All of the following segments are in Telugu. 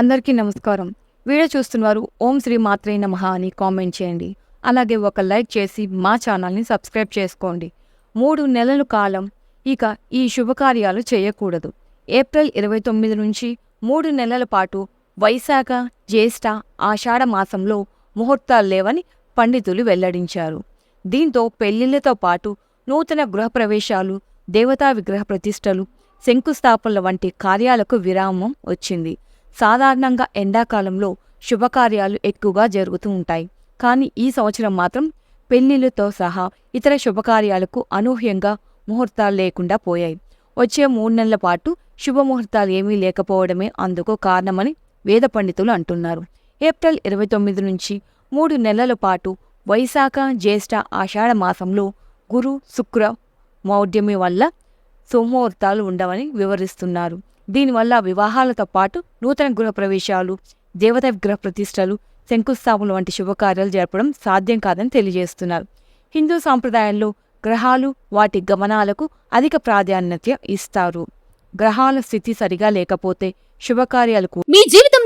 అందరికీ నమస్కారం. వీడియో చూస్తున్నారు ఓం శ్రీ మాత్రే నమః అని కామెంట్ చేయండి. అలాగే ఒక లైక్ చేసి మా ఛానల్ని సబ్స్క్రైబ్ చేసుకోండి. మూడు నెలల కాలం ఇక ఈ శుభకార్యాలు చేయకూడదు. ఏప్రిల్ ఇరవై తొమ్మిది నుంచి మూడు నెలల పాటు వైశాఖ జ్యేష్ఠ ఆషాఢ మాసంలో ముహూర్తాలు లేవని పండితులు వెల్లడించారు. దీంతో పెళ్ళిళ్ళతో పాటు నూతన గృహప్రవేశాలు దేవతా విగ్రహ ప్రతిష్టలు శంకుస్థాపనల వంటి కార్యాలకు విరామం వచ్చింది. సాధారణంగా ఎండాకాలంలో శుభకార్యాలు ఎక్కువగా జరుగుతూ ఉంటాయి. కానీ ఈ సంవత్సరం మాత్రం పెళ్ళిళ్ళతో సహా ఇతర శుభకార్యాలకు అనూహ్యంగా ముహూర్తాలు లేకుండా పోయాయి. వచ్చే మూడు నెలల పాటు శుభముహూర్తాలు ఏమీ లేకపోవడమే అందుకు కారణమని వేద పండితులు అంటున్నారు. ఏప్రిల్ ఇరవై తొమ్మిది నుంచి మూడు నెలల పాటు వైశాఖ జ్యేష్ఠ ఆషాఢ మాసంలో గురు శుక్ర మౌఢ్యమి వల్ల సుముహూర్తాలు ఉండవని వివరిస్తున్నారు. దీనివల్ల వివాహాలతో పాటు నూతన గృహప్రవేశాలు దేవత విగ్రహ ప్రతిష్టలు శంకుస్థాపనలు వంటి శుభకార్యాలు జరపడం సాధ్యం కాదని తెలియజేస్తున్నారు. హిందూ సాంప్రదాయంలో గ్రహాలు వాటి గమనాలకు అధిక ప్రాధాన్యత ఇస్తారు. గ్రహాల స్థితి సరిగా లేకపోతే శుభకార్యాలు మీ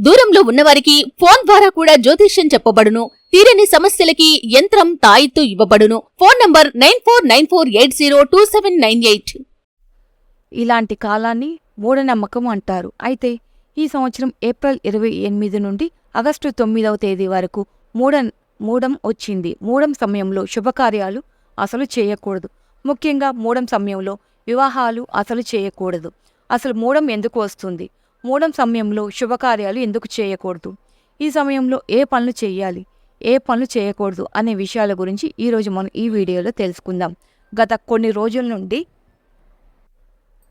దూరంలో ఉన్నవారికి ఫోన్ ద్వారా కూడా జ్యోతిష్యం చెప్పబడును. తీరని సమస్యలకి యంత్రం తాయిత్తు ఇవ్వబడును. Phone number nine four nine four eight zero two seven nine eight. ఇలాంటి కాలాన్ని మూఢనమ్మకం అంటారు. అయితే ఈ సంవత్సరం ఏప్రిల్ ఇరవై ఎనిమిది నుండి ఆగస్టు తొమ్మిదవ తేదీ వరకు మూడ మూడం వచ్చింది. మూడం సమయంలో శుభకార్యాలు అసలు చేయకూడదు. ముఖ్యంగా మూడం సమయంలో వివాహాలు అసలు చేయకూడదు. అసలు మూడం ఎందుకు వస్తుంది? మూడం సమయంలో శుభకార్యాలు ఎందుకు చేయకూడదు? ఈ సమయంలో ఏ పనులు చేయాలి? ఏ పనులు చేయకూడదు అనే విషయాల గురించి ఈరోజు మనం ఈ వీడియోలో తెలుసుకుందాం. గత కొన్ని రోజుల నుండి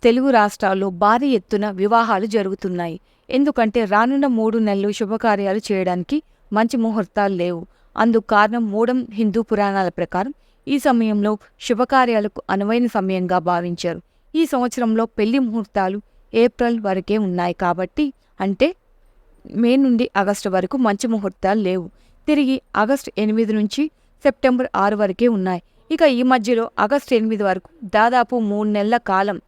తెలుగు రాష్ట్రాల్లో భారీ ఎత్తున వివాహాలు జరుగుతున్నాయి. ఎందుకంటే రానున్న మూడు నెలలు శుభకార్యాలు చేయడానికి మంచి ముహూర్తాలు లేవు. అందుకు కారణం మూడం హిందూ పురాణాల ప్రకారం ఈ సమయంలో శుభకార్యాలకు అనువైన సమయంగా భావించారు. ఈ సంవత్సరంలో పెళ్ళి ముహూర్తాలు ఏప్రిల్ వరకే ఉన్నాయి కాబట్టి అంటే మే నుండి ఆగస్టు వరకు మంచి ముహూర్తాలు లేవు. తిరిగి ఆగస్టు ఎనిమిది నుంచి సెప్టెంబర్ ఆరు వరకే ఉన్నాయి. ఇక ఈ మధ్యలో ఆగస్టు ఎనిమిది వరకు దాదాపు మూడు నెలల కాలం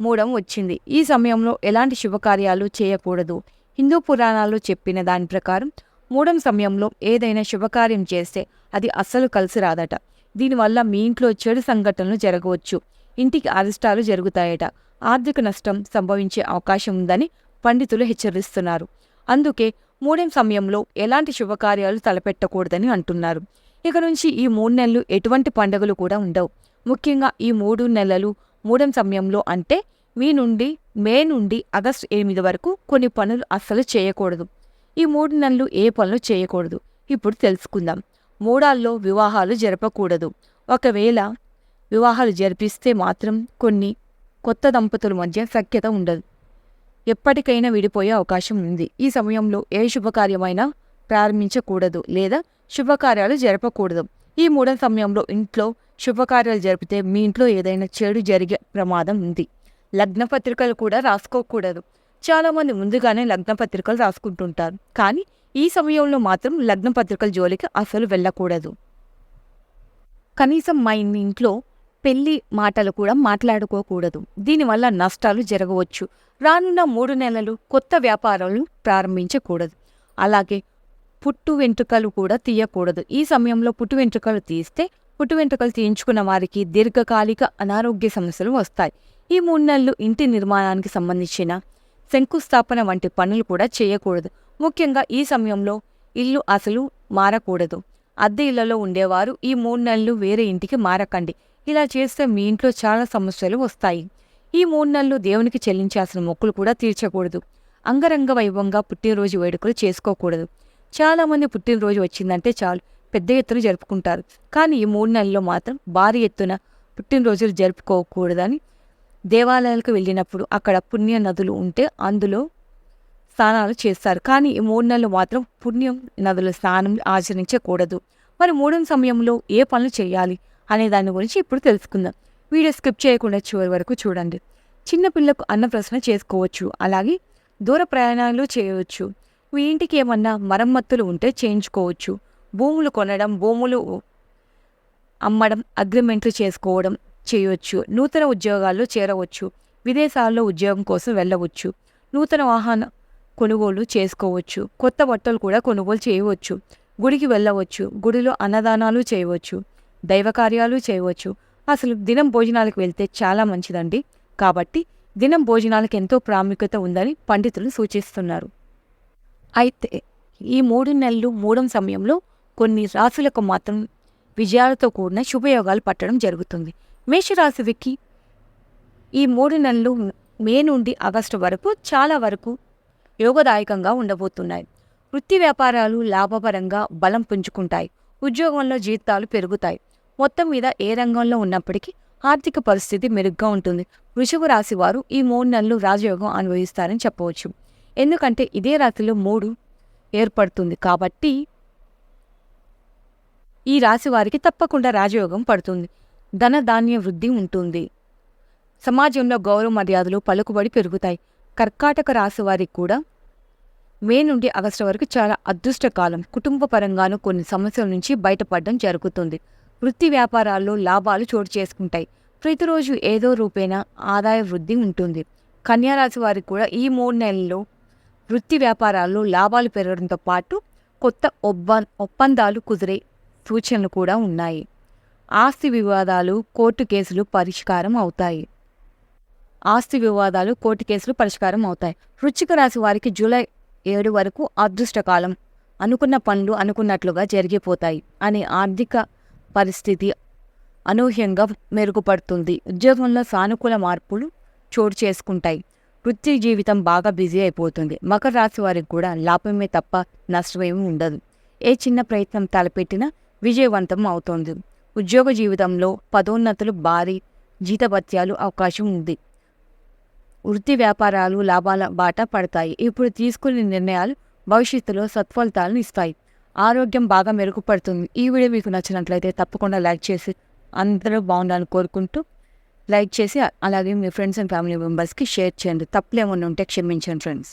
మూడం వచ్చింది. ఈ సమయంలో ఎలాంటి శుభకార్యాలు చేయకూడదు. హిందూ పురాణాలు చెప్పిన దాని ప్రకారం మూడం సమయంలో ఏదైనా శుభకార్యం చేస్తే అది అస్సలు కలిసి రాదట. దీనివల్ల మీ ఇంట్లో చెడు సంఘటనలు జరగవచ్చు. ఇంటికి అరిష్టాలు జరుగుతాయట. ఆర్థిక నష్టం సంభవించే అవకాశం ఉందని పండితులు హెచ్చరిస్తున్నారు. అందుకే మూడేం సమయంలో ఎలాంటి శుభకార్యాలు తలపెట్టకూడదని అంటున్నారు. ఇక నుంచి ఈ మూడు నెలలు ఎటువంటి పండుగలు కూడా ఉండవు. ముఖ్యంగా ఈ మూడు నెలలు మూడెం సమయంలో అంటే మీ నుండి మే నుండి ఆగస్టు ఎనిమిది వరకు కొన్ని పనులు అస్సలు చేయకూడదు. ఈ మూడు నెలలు ఏ పనులు చేయకూడదు. ఇప్పుడు తెలుసుకుందాం. మూడాల్లో వివాహాలు జరపకూడదు. ఒకవేళ వివాహాలు జరిపిస్తే మాత్రం కొన్ని కొత్త దంపతుల మధ్య సఖ్యత ఉండదు. ఎప్పటికైనా విడిపోయే అవకాశం ఉంది. ఈ సమయంలో ఏ శుభకార్యమైనా ప్రారంభించకూడదు లేదా శుభకార్యాలు జరపకూడదు. ఈ మూడవ సమయంలో ఇంట్లో శుభకార్యాలు జరిపితే మీ ఇంట్లో ఏదైనా చెడు జరిగే ప్రమాదం ఉంది. లగ్న పత్రికలు కూడా రాసుకోకూడదు. చాలామంది ముందుగానే లగ్న పత్రికలు రాసుకుంటుంటారు. కానీ ఈ సమయంలో మాత్రం లగ్న పత్రికల జోలికి అసలు వెళ్ళకూడదు. కనీసం మా ఇంట్లో పెళ్ళి మాటలు కూడా మాట్లాడుకోకూడదు. దీనివల్ల నష్టాలు జరగవచ్చు. రానున్న మూడు నెలలు కొత్త వ్యాపారాలు ప్రారంభించకూడదు. అలాగే పుట్టు వెంట్రుకలు కూడా తీయకూడదు. ఈ సమయంలో పుట్టు వెంట్రుకలు తీస్తే పుట్టు వెంట్రుకలు తీయించుకున్న వారికి దీర్ఘకాలిక అనారోగ్య సమస్యలు వస్తాయి. ఈ మూడు నెలలు ఇంటి నిర్మాణానికి సంబంధించిన శంకుస్థాపన వంటి పనులు కూడా చేయకూడదు. ముఖ్యంగా ఈ సమయంలో ఇల్లు అసలు మారకూడదు. అద్దె ఇళ్ళలో ఉండేవారు ఈ మూడు నెలలు వేరే ఇంటికి మారకండి. ఇలా చేస్తే మీ ఇంట్లో చాలా సమస్యలు వస్తాయి. ఈ మూడు నెలలు దేవునికి చెల్లించాల్సిన మొక్కులు కూడా తీర్చకూడదు. అంగరంగ వైభవంగా పుట్టినరోజు వేడుకలు చేసుకోకూడదు. చాలామంది పుట్టినరోజు వచ్చిందంటే చాలు పెద్ద ఎత్తున జరుపుకుంటారు. కానీ ఈ మూడు నెలల్లో మాత్రం భారీ ఎత్తున పుట్టినరోజులు జరుపుకోకూడదని దేవాలయాలకు వెళ్ళినప్పుడు అక్కడ పుణ్య నదులు ఉంటే అందులో స్నానాలు చేస్తారు. కానీ ఈ మూడు నెలలు మాత్రం పుణ్యం నదుల స్నానం ఆచరించకూడదు. మరి మూడవ సమయంలో ఏ పనులు చేయాలి? అనే దాని గురించి ఇప్పుడు తెలుసుకుందాం. వీడియో స్కిప్ చేయకుండా చివరి వరకు చూడండి. చిన్నపిల్లకు అన్నప్రసన చేసుకోవచ్చు. అలాగే దూర ప్రయాణాలు చేయవచ్చు. మీ ఇంటికి ఏమన్నా మరమ్మతులు ఉంటే చేయించుకోవచ్చు. భూములు కొనడం భూములు అమ్మడం అగ్రిమెంట్లు చేసుకోవడం చేయవచ్చు. నూతన ఉద్యోగాల్లో చేరవచ్చు. విదేశాల్లో ఉద్యోగం కోసం వెళ్ళవచ్చు. నూతన వాహన కొనుగోలు చేసుకోవచ్చు. కొత్త బట్టలు కూడా కొనుగోలు చేయవచ్చు. గుడికి వెళ్ళవచ్చు. గుడిలో అన్నదానాలు చేయవచ్చు. దైవ కార్యాలు చేయవచ్చు. అసలు దినం భోజనాలకు వెళ్తే చాలా మంచిదండి. కాబట్టి దినం భోజనాలకు ఎంతో ప్రాముఖ్యత ఉందని పండితులు సూచిస్తున్నారు. అయితే ఈ మూడు నెలలు మూడం సమయంలో కొన్ని రాశులకు మాత్రం విజయాలతో కూడిన శుభయోగాలు పట్టడం జరుగుతుంది. మేషరాశికి ఈ మూడు నెలలు మే నుండి ఆగస్టు వరకు చాలా వరకు యోగదాయకంగా ఉండబోతున్నాయి. వృత్తి వ్యాపారాలు లాభపరంగా బలం పుంజుకుంటాయి. ఉద్యోగంలో జీతాలు పెరుగుతాయి. మొత్తం మీద ఏ రంగంలో ఉన్నప్పటికీ ఆర్థిక పరిస్థితి మెరుగ్గా ఉంటుంది. వృషభ రాశి వారు ఈ మూడు నెలలు రాజయోగం అనుభవిస్తారని చెప్పవచ్చు. ఎందుకంటే ఇదే రాశిలో మూడు ఏర్పడుతుంది కాబట్టి ఈ రాశి వారికి తప్పకుండా రాజయోగం పడుతుంది. ధన ధాన్య వృద్ధి ఉంటుంది. సమాజంలో గౌరవ మర్యాదలు పలుకుబడి పెరుగుతాయి. కర్కాటక రాశి వారికి కూడా మే నుండి ఆగస్టు వరకు చాలా అదృష్ట కాలం కుటుంబ పరంగాను కొన్ని సమస్యల నుంచి బయటపడడం జరుగుతుంది. వృత్తి వ్యాపారాల్లో లాభాలు చోటు చేసుకుంటాయి. ప్రతిరోజు ఏదో రూపేణ ఆదాయ వృద్ధి ఉంటుంది. కన్యారాశి వారికి కూడా ఈ మూడు నెలల్లో వృత్తి వ్యాపారాల్లో లాభాలు పెరగడంతో పాటు కొత్త ఒప్పం ఒప్పందాలు కుదిరే సూచనలు కూడా ఉన్నాయి. ఆస్తి వివాదాలు కోర్టు కేసులు పరిష్కారం అవుతాయి. ఆస్తి వివాదాలు కోర్టు కేసులు పరిష్కారం అవుతాయి. వృచ్చిక రాశి వారికి జూలై ఏడు వరకు అదృష్టకాలం అనుకున్న పనులు అనుకున్నట్లుగా జరిగిపోతాయి. అనే ఆర్థిక పరిస్థితి అనూహ్యంగా మెరుగుపడుతుంది. ఉద్యోగంలో సానుకూల మార్పులు చోటు చేసుకుంటాయి. వృత్తి జీవితం బాగా బిజీ అయిపోతుంది. మకర రాశి వారికి కూడా లాభమే తప్ప నష్టమేమీ ఉండదు. ఏ చిన్న ప్రయత్నం తలపెట్టినా విజయవంతం అవుతోంది. ఉద్యోగ జీవితంలో పదోన్నతులు భారీ జీతభత్యాలు అవకాశం ఉంది. వృత్తి వ్యాపారాలు లాభాల బాట పడతాయి. ఇప్పుడు తీసుకునే నిర్ణయాలు భవిష్యత్తులో సత్ఫలితాలను ఇస్తాయి. ఆరోగ్యం బాగా మెరుగుపడుతుంది. ఈ వీడియో మీకు నచ్చినట్లయితే తప్పకుండా లైక్ చేసి అందరూ బాగుండాలని కోరుకుంటూ లైక్ చేసి అలాగే మీ ఫ్రెండ్స్ అండ్ ఫ్యామిలీ మెంబర్స్కి షేర్ చేయండి. తప్పులేమన్నా ఉంటే క్షమించండి ఫ్రెండ్స్.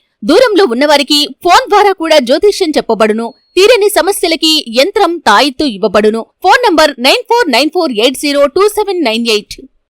దూరంలో ఉన్నవారికి ఫోన్ ద్వారా కూడా జ్యోతిష్యం చెప్పబడును. తీరని సమస్యలకి యంత్రం తాయిత్తు ఇవ్వబడును. Phone number nine four nine four eight zero two seven nine eight.